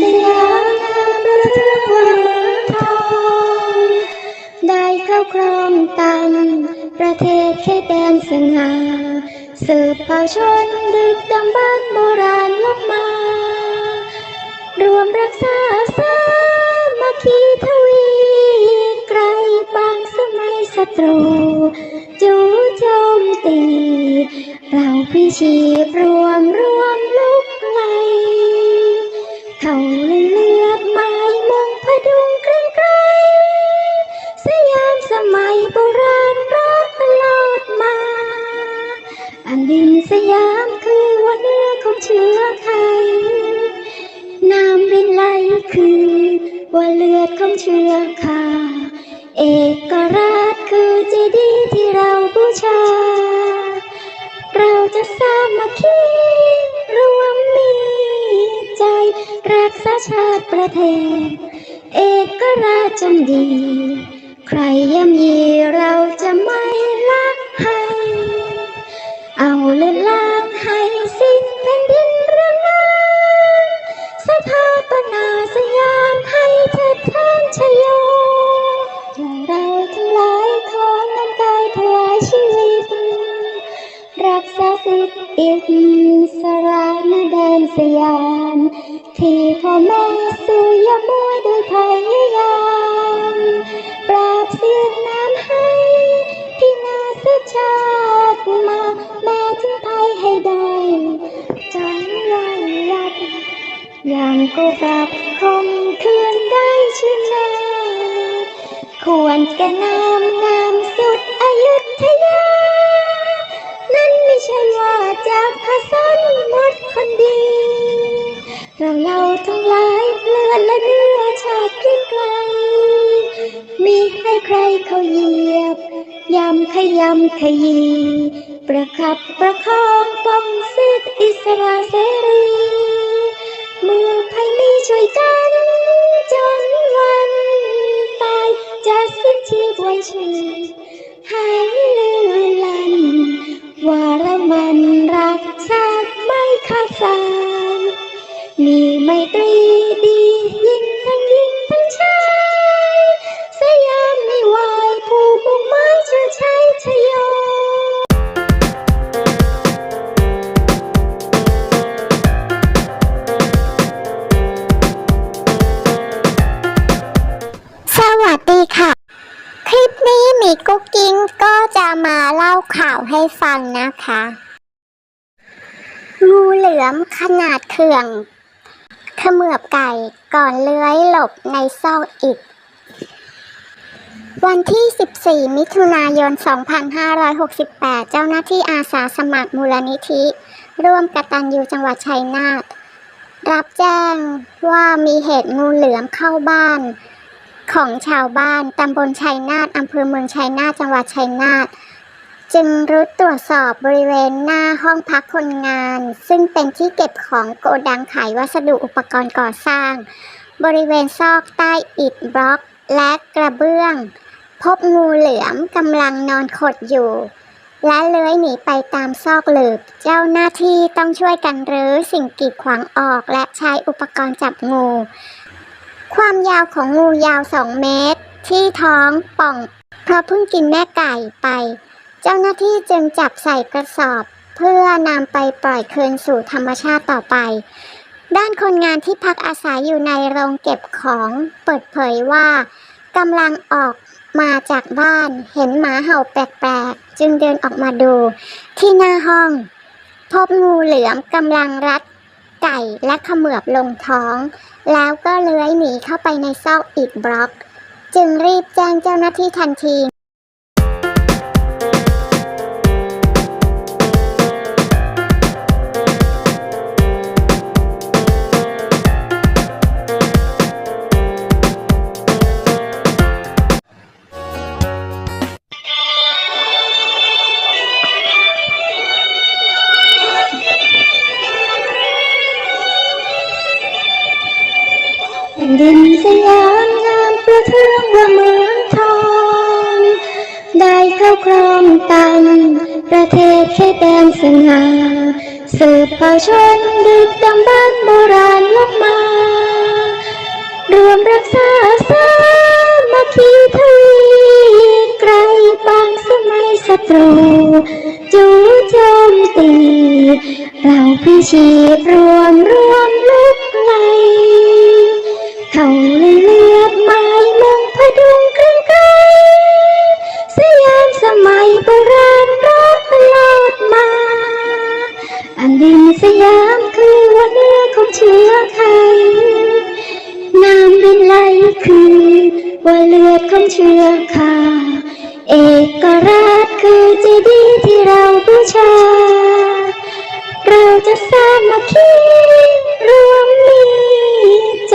สยามนามประเทศวังทองได้ครอบครองตำประเทศแค่แดนสง่าสืบเผ่าชนดึกดำบรรโบราณลบมา รวมรักษาสามัคคีทวีไกลบางสมัยศัตรู จูโจมตี เราพิชีพรวมรู้ คือว่าเลือดของเชื้อข้าเอกราชคือเจดีย์ที่เราบูชา เราจะสามัคคีรวมมีใจ รักษาชาติประเทศ เอกราชจงดี ใครย่ำยีเราจะไม่ละให้ เอาเลือดล้า สระนแดนสยาม ที่พ่อแม่สู่ยามมวยโดยพยายามปราบเสียดน้ำให้ที่นาสชาติมา แม้ถึงภัยให้ได้จนวันยัดอย่างกูกลับคมคืนได้ชื่นแน่ควรแก่นามงามสุด จากพระสันหมดคนดี เราเราทั้งหลายเลือดและเนื้อชาติไกล มีให้ใครเขาเหยียบยำขยำขยี ประคับประคองป้องสิทธิอิสระเสรีเมื่อภัยมีช่วยกัน จนวันตายจะสิ้นชีพไว้ชื่อหายเลือ สายมีไมตรีดียิ่งทั้งยิ่งทั้งชายสยามไม่ไหวผู้มุ่งหมายเชื่อชัยชโยสวัสดีค่ะ คลิปนี้มีกุ๊กกิ้งก็จะมาเล่าข่าวให้ฟังนะคะ งูเหลือมขนาดเขื่องเขมือบไก่ก่อนเลื้อยหลบในซอกอิฐวันที่ 14 มิถุนายน 2568 เจ้าหน้าที่อาสาสมัครมูลนิธิ ร่วมกตัญญูจังหวัดชัยนาทรับแจ้งว่ามีเหตุงูเหลือมเข้าบ้าน ของชาวบ้านตำบลชัยนาทอำเภอเมืองชัยนาทจังหวัดชัยนาท จึงรุดตรวจสอบบริเวณหน้าห้องพักคนงาน ซึ่งเป็นที่เก็บของโกดังขายวัสดุอุปกรณ์ก่อสร้าง บริเวณซอกใต้อิฐบล็อกและกระเบื้อง พบงูเหลือมกำลังนอนขดอยู่ และเลื้อยหนีไปตามซอกหลืบ เจ้าหน้าที่ต้องช่วยกันรื้อสิ่งกีดขวางออกและใช้อุปกรณ์จับงู ความยาวของงูยาว 2 เมตร ที่ท้องป่อง เพราะเพิ่งกินแม่ไก่ไป เจ้าหน้าที่จึงจับใส่กระสอบ เพื่อนำไปปล่อยคืนสู่ธรรมชาติต่อไป ด้านคนงานที่พักอาศัยอยู่ในโรงเก็บของเปิดเผยว่ากำลังออกมาจากบ้านเห็นหมาเห่าแปลกๆ จึงเดินออกมาดู ที่หน้าห้อง พบงูเหลือมกำลังรัดไก่และขมือบลงท้อง แล้วก็เลื้อยหนีเข้าไปในซอกอิฐบล็อก จึงรีบแจ้งเจ้าหน้าที่ทันที ประเทืองว่าเมืองทองได้เข้าครองตังประเทศเขตแดนสง่าสืบเผ่าชนดึกดำบรรโบราณลบมา รวมรักษาสามัคคีทวีไกลบางสมัยศัตรูจูโจมตี เราพิชีรวมรวมลุก ว่าเลือดของเชื้อข้าเอกราชคือเจดีย์ที่เราบูชา เราจะสามัคคีรวมมีใจ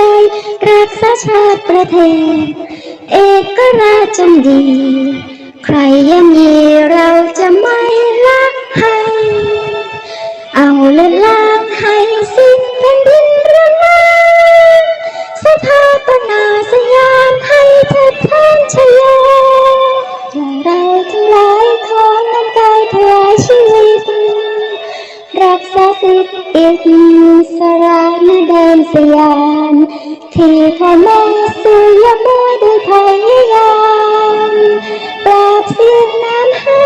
รักษาชาติประเทศ เอกราชจงดี ใครยังมีเราจะไม่ละให้ เอาเลิศล้างให้สิ้น ระในแดนสยามที่พ่อแม่สู่ยมมวยโดยพยายามปราบเสียงน้ำให้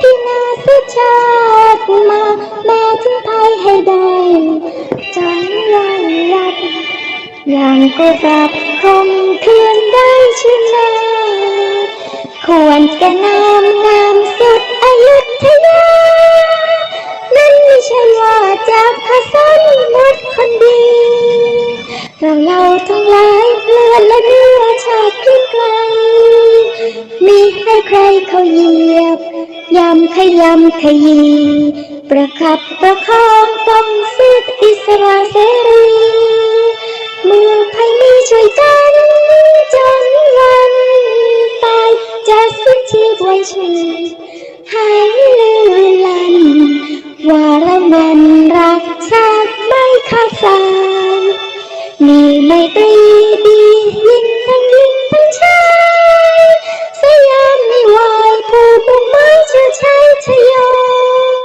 ที่นาสุชาติมาแม้ถึงภัยให้ได้จนวันยัดย่างก็รับคมเพียงได้ชนะควรแก่นามงาม จากพระสันมดคนดี เราเราทั้งหลายเลือดและเนื้อชาติเกรียงไกล มีให้ใครเขาเหยียบยำขยำขยี ประคับประคองป้องสิทธิอิสระเสรีเมื่อภัยมีช่วยกันจนวันตายจะสิ้นชีพไว้ชีหายเลือลัน ว่าเรามัน ชาติไม่ขาดสารมีไม่ตรีดียิ่ง